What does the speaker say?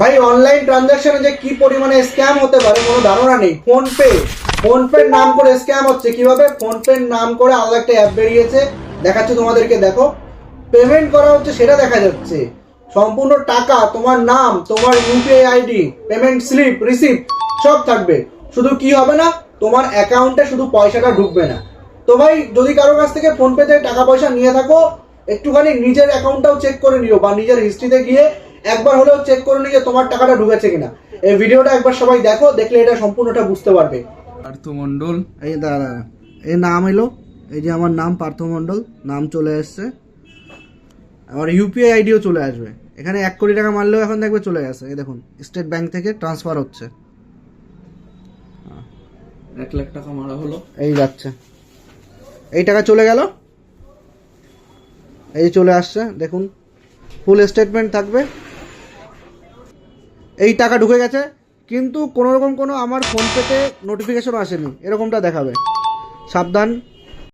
ভাই অনলাইন ট্রানজাকশনে যে কি পরিমাণে স্ক্যাম হতে পারে, কোনো ধারণা নেই। ফোন পে ফোন পের নাম করে স্ক্যাম হচ্ছে কীভাবে? ফোন পের নাম করে আলাদা একটা অ্যাপ বেরিয়েছে, দেখাচ্ছি তোমাদেরকে, দেখো। পেমেন্ট করা হচ্ছে, সেটা দেখা যাচ্ছে। সম্পূর্ণ টাকা, তোমার নাম, তোমার UPI ID payment slip receipt সব থাকবে। শুধু কি হবে না, তোমার অ্যাকাউন্টে শুধু পয়সাটা ঢুকবে না। তো ভাই, যদি কারও কাছ থেকে ফোনপে পেতে টাকা পয়সা নিয়ে থাকো, একটুখানি নিজের অ্যাকাউন্টটাও চেক করে নিও বা নিজের হিস্ট্রিতে গিয়ে একবার হলেও চেক করে নিয়ে তোমার টাকাটা ঢুকেছে কিনা। এই ভিডিওটা একবার সবাই দেখো দেখলে এটা সম্পূর্ণটা বুঝতে পারবে। পার্থ মণ্ডল এই দাদা এই নাম এলো এই যে আমার নাম পার্থ মণ্ডল নাম চলে এসছে। আমার ইউপিআই আইডিও চলে আসবে। এখানে এক কোটি টাকা মারলেও এখন দেখবে চলে গেছে। এই দেখুন স্টেট ব্যাংক থেকে ট্রান্সফার হচ্ছে। এক লাখ টাকা মারা হলো। এই যাচ্ছে। এই টাকা চলে গেল। এই চলে আসছে। দেখুন ফুল স্টেটমেন্ট থাকবে। এই টাকা ঢুকে গেছে কিন্তু কোনোরকম কোনো আমার ফোনপেতে নোটিফিকেশন আসেনি। এরকমটা দেখাবে। সাবধান।